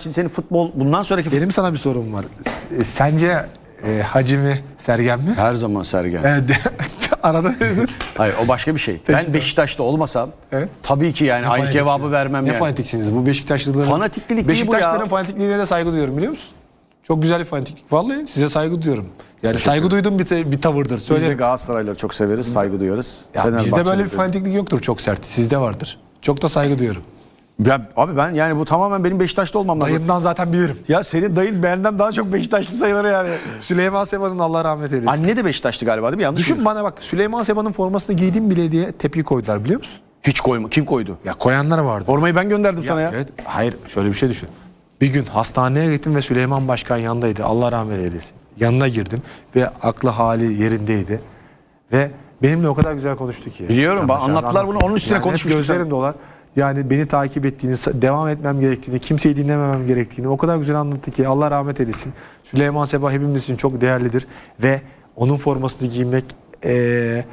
için senin futbol bundan sonraki futbol Benim sana bir sorum var. S- Sence e, Hacı mi Sergen mi? her zaman Sergen. E, de- arada Hayır o başka bir şey. Ben Beşiktaş'ta olmasam Evet. tabii ki yani aynı cevabı vermem Ne yani. fanatiksiniz bu Beşiktaşlıların? Fanatiklik değil bu Beşiktaşların ya. fanatikliğine de saygı duyuyorum biliyor musun? Çok güzel bir fanatiklik. Vallahi size saygı duyuyorum. Yani saygı duyduğum bir, te- bir tavırdır. Biz de Söyle. Galatasaraylıları çok severiz, saygı duyarız. Ya, bizde böyle bir fanatiklik yoktur çok sert. Sizde vardır. Çok da saygı duyuyorum. Ya, abi ben yani bu tamamen benim Beşiktaş'ta olmamdan. Dayımdan zaten bilirim. Ya senin dayın benden daha çok Beşiktaşlı sayılır yani. Süleyman Seba'nın Allah rahmet eylesin. Anne de Beşiktaşlı galiba değil mi? Yanlış Düşün bana bak Süleyman Seba'nın formasını giydim bile diye tepki koydular biliyor musun? Hiç koyma. Kim koydu? Ya koyanlar vardı. Formayı ben gönderdim sana ya. Evet. Hayır şöyle bir şey düşün. Bir gün hastaneye gittim ve Süleyman Başkan yanındaydı. Allah rahmet eylesin. Yanına girdim ve aklı hali yerindeydi. Ve benimle o kadar güzel konuştu ki. Biliyorum, dışarıda anlattılar bunu, onun üstüne yani konuşmuştuk Gözlerim dolar. Yani beni takip ettiğini, devam etmem gerektiğini, kimseyi dinlememem gerektiğini o kadar güzel anlattı ki Allah rahmet eylesin. Süleyman Seba hepimiz için çok değerlidir ve onun formasını giymek eee,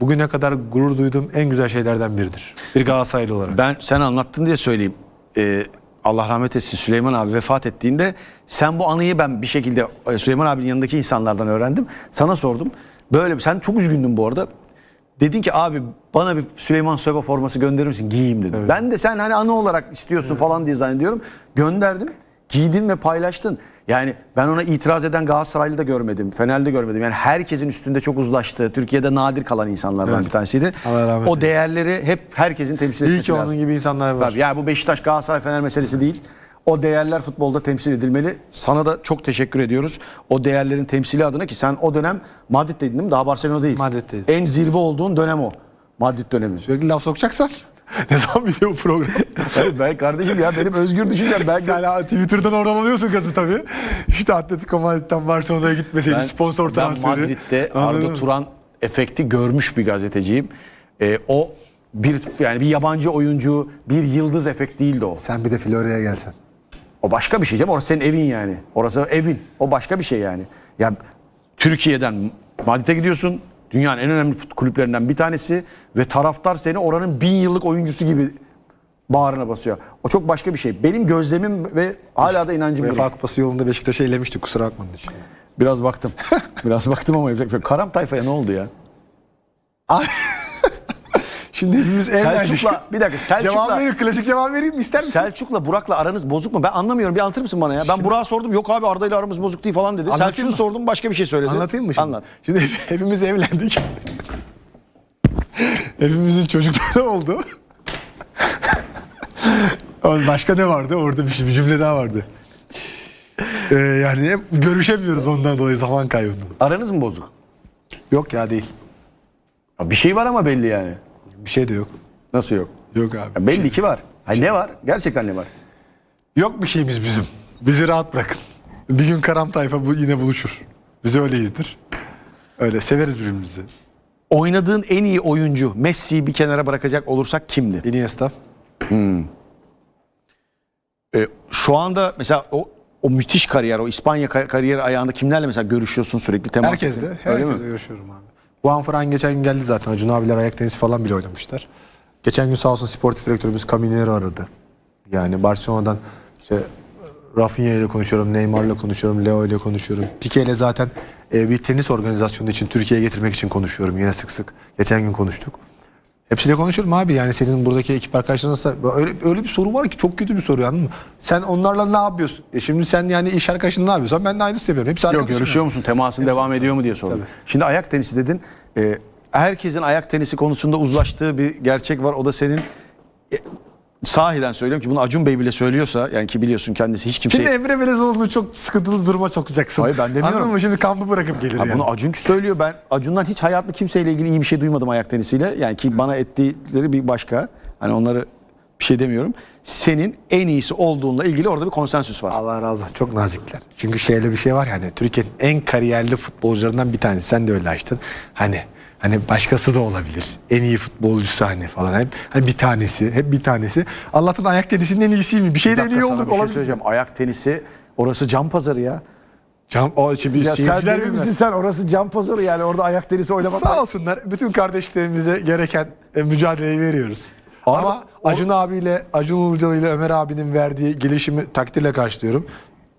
bugüne kadar gurur duyduğum en güzel şeylerden biridir. Bir Galatasaraylı olarak. Ben sen anlattın diye söyleyeyim. Ee, Allah rahmet etsin Süleyman abi vefat ettiğinde sen bu anıyı ben bir şekilde e, Süleyman abinin yanındaki insanlardan öğrendim. Sana sordum. Böyle sen çok üzgündün bu arada. Dedin ki abi bana bir Süleyman Soyba forması gönderir misin? Giyeyim dedim. Ben de sen hani anı olarak istiyorsun falan diye zannediyorum. Gönderdim. Giydin ve paylaştın. Yani ben ona itiraz eden Galatasaraylı da görmedim. Fenerli de görmedim. Yani herkesin üstünde çok uzlaştı. Türkiye'de nadir kalan insanlardan Evet. bir tanesiydi. O değerleri hep herkesin temsil etmesi İyi ki onun lazım. gibi insanlar var. Tabii, yani bu Beşiktaş Galatasaray Fener meselesi değil. O değerler futbolda temsil edilmeli. Sana da çok teşekkür ediyoruz. O değerlerin temsili adına ki sen o dönem Madrid'deydin değil mi? Daha Barcelona değil. Madrid'deydim. En zirve olduğun dönem o. Madrid dönemi. Sürekli laf sokacaksan ne zaman bitiyor bu program? Hayır, ben kardeşim ya benim özgür düşüncem. Ben, Sen ha, Twitter'dan oradan alıyorsun gazı tabii. İşte Atletico Madrid'den Barcelona'ya gitmeseydi ben, sponsor ben transferi. Madrid'de Anladın Arda mı? Turan efekti görmüş bir gazeteciyim. Ee, o bir yani bir yabancı oyuncu, bir yıldız efekt değildi o. Sen bir de Florya'ya gelsen. O başka bir şey canım. Orası senin evin yani. Orası evin. O başka bir şey yani. Ya Türkiye'den Madrid'e gidiyorsun. Dünyanın en önemli kulüplerinden bir tanesi ve taraftar seni oranın bin yıllık oyuncusu gibi bağrına basıyor. O çok başka bir şey. Benim gözlemim ve hala da inancım bu. UEFA Kupası yolunda Beşiktaş'ı elemiştik kusura bakmadın için. Biraz baktım. Biraz baktım ama yapacak bir şey. Karam tayfaya ne oldu ya? Şimdi hepimiz evlendik. Selçuk'la bir dakika Cevap Selçuk'la vereyim, klasik cevap vereyim mi ister misin? Selçuk'la Burak'la aranız bozuk mu? Ben anlamıyorum. Bir anlatır mısın bana ya? Ben Burak'a sordum. Yok abi Arda ile aramız bozuk değil falan dedi. Anlatayım Selçuk'u mı? sordum başka bir şey söyledi. Anlatayım mı şimdi? Anlat. Şimdi hep- hepimiz evlendik. Hepimizin çocukları oldu. Başka ne vardı? Orada bir, bir cümle daha vardı. Ee, yani hep görüşemiyoruz ondan dolayı zaman kaybından. Aranız mı bozuk? Yok ya değil. Ya Bir şey var ama belli yani. Bir şey de yok. Nasıl yok? Yok abi. Ya belli ki var. Hayır ne var? Gerçekten ne var? Yok bir şeyimiz bizim. Bizi rahat bırakın. Bir gün Karam Tayfa bu yine buluşur. Biz öyleyizdir. Öyle severiz birbirimizi. Oynadığın en iyi oyuncu Messi'yi bir kenara bırakacak olursak kimdi? Iniesta. Ee, şu anda mesela o o müthiş kariyer, o İspanya kar- kariyeri ayağında kimlerle mesela görüşüyorsun sürekli temas Herkesle. ettin? Öyle Herkesle mi? görüşüyorum abi. Juan Fran geçen gün geldi zaten. Acun abiler ayak tenisi falan bile oynamışlar. Geçen gün sağ olsun sportif direktörümüz Caminero aradı. Yani Barcelona'dan işte Rafinha ile konuşuyorum, Neymar'la konuşuyorum, Leo ile konuşuyorum. Pique ile zaten e, bir tenis organizasyonu için Türkiye'ye getirmek için konuşuyorum yine sık sık. Geçen gün konuştuk. Hepsiyle konuşurum abi yani senin buradaki ekip arkadaşların nasıl öyle, öyle bir soru var ki çok kötü bir soru anladın mı? Sen onlarla ne yapıyorsun? E şimdi sen yani iş arkadaşın ne yapıyorsan ben de aynısını yapıyorum. Hepsi Yok arkadaşım. görüşüyor musun? Temasın devam ediyor mu diye sordum. Şimdi ayak tenisi dedin. Ee, herkesin ayak tenisi konusunda uzlaştığı bir gerçek var. O da senin e, sahiden söylüyorum ki bunu Acun Bey bile söylüyorsa yani ki biliyorsun kendisi hiç kimse Şimdi Emre Belezoğlu'nu çok sıkıntılı duruma sokacaksın. Hayır, ben demiyorum. Anladın mı? Şimdi kampı bırakıp gelir Ha, yani. bunu Acun söylüyor. Ben Acun'dan hiç hayatımda kimseyle ilgili iyi bir şey duymadım ayak tenisiyle. Yani ki bana ettikleri bir başka. Hani onları bir şey demiyorum. Senin en iyisi olduğunla ilgili orada bir konsensüs var. Allah razı olsun. Çok nazikler. Çünkü şöyle bir şey var yani Türkiye'nin en kariyerli futbolcularından bir tanesi. Sen de öyle açtın. Hani hani başkası da olabilir. En iyi futbolcusu hani falan. Hep hani bir tanesi, hep bir tanesi. Allah'tan ayak tenisinin en iyisi mi? Bir şey Bir de en dakika iyi olduk bir şey söyleyeceğim. Ayak tenisi orası cam pazarı ya. Cam, o şimdi Ya sen bilmez. misin sen? Orası cam pazarı yani orada ayak tenisi oynamak. Sağ olsunlar. Bütün kardeşlerimize gereken e, mücadeleyi veriyoruz. Ama Acun abiyle, Acun Ilıcalı ile Ömer abinin verdiği gelişimi takdirle karşılıyorum.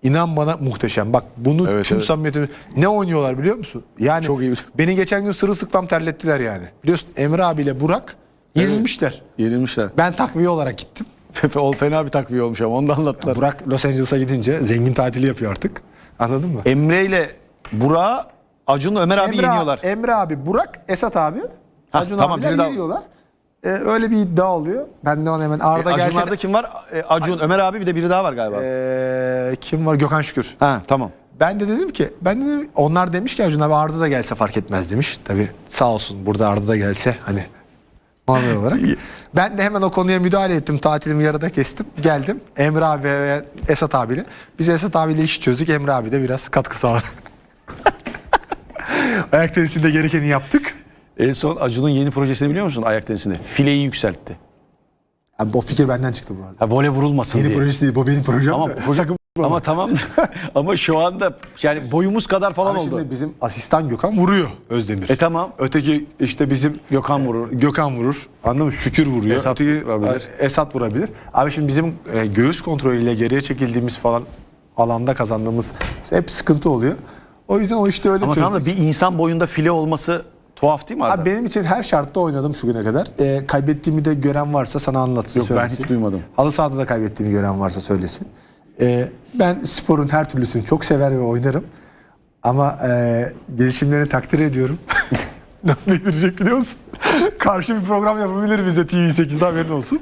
İnan bana muhteşem. Bak bunu Evet, tüm evet. samimiyetimle ne oynuyorlar biliyor musun? Yani Çok iyi. beni geçen gün sırılsıklam terlettiler yani. Biliyorsun Emre abiyle Burak yenilmişler. Yenilmişler. Ben takviye olarak gittim. o fena bir takviye olmuş ama onu da anlattılar. Burak Los Angeles'a gidince zengin tatili yapıyor artık. Anladın mı? Emre ile Burak'ı Acun'la Ömer abi Emre, yeniyorlar. Emre abi, Burak, Esat abi. Ha, Acun tamam, abiler yeniyorlar. Ee, öyle bir iddia oluyor. Ben de ona hemen Arda E, gelse... Acunlarda kim var? E, Acun, Ömer abi bir de biri daha var galiba. Ee, kim var? Gökhan Şükür. ha tamam. Ben de dedim ki, ben de dedim, onlar demiş ki Acun abi Arda da gelse fark etmez demiş. Tabii sağ olsun burada Arda da gelse hani normal olarak. ben de hemen o konuya müdahale ettim. Tatilimi yarıda kestim. Geldim Emre abi ve Esat abiyle. Biz Esat abiyle işi çözdük. Emre abi de biraz katkı sağladı. Ayak tenisinde gerekeni yaptık. En son Acun'un yeni projesini biliyor musun ayak tenisinde? Fileyi yükseltti. Abi, o fikir benden çıktı bu arada. Ha, voley vurulmasın Yeni diye. projesi değil, bu benim projem. Ama, de. proje- Sakın ama tamam ama şu anda yani boyumuz kadar falan Abi oldu. şimdi bizim asistan Gökhan vuruyor Özdemir. E tamam. Öteki işte bizim Gökhan vurur. Gökhan vurur. Anladın mı? Şükür vuruyor. Esat Öteki, vurabilir. e, Esat vurabilir. Abi şimdi bizim e, göğüs kontrolüyle geriye çekildiğimiz falan alanda kazandığımız hep sıkıntı oluyor. O yüzden o işte öyle Ama tamam da bir insan boyunda file olması tuhaf değil mi Arda? Abi benim için her şartta oynadım şu güne kadar. E, kaybettiğimi de gören varsa sana anlatsın Yok, ben söylesin. hiç duymadım. Halı sahada da kaybettiğimi gören varsa söylesin. E, ben sporun her türlüsünü çok sever ve oynarım. Ama e, gelişimlerini takdir ediyorum. Nasıl yedirecek biliyor musun? Karşı bir program yapabilir bize TV8'de haberin olsun.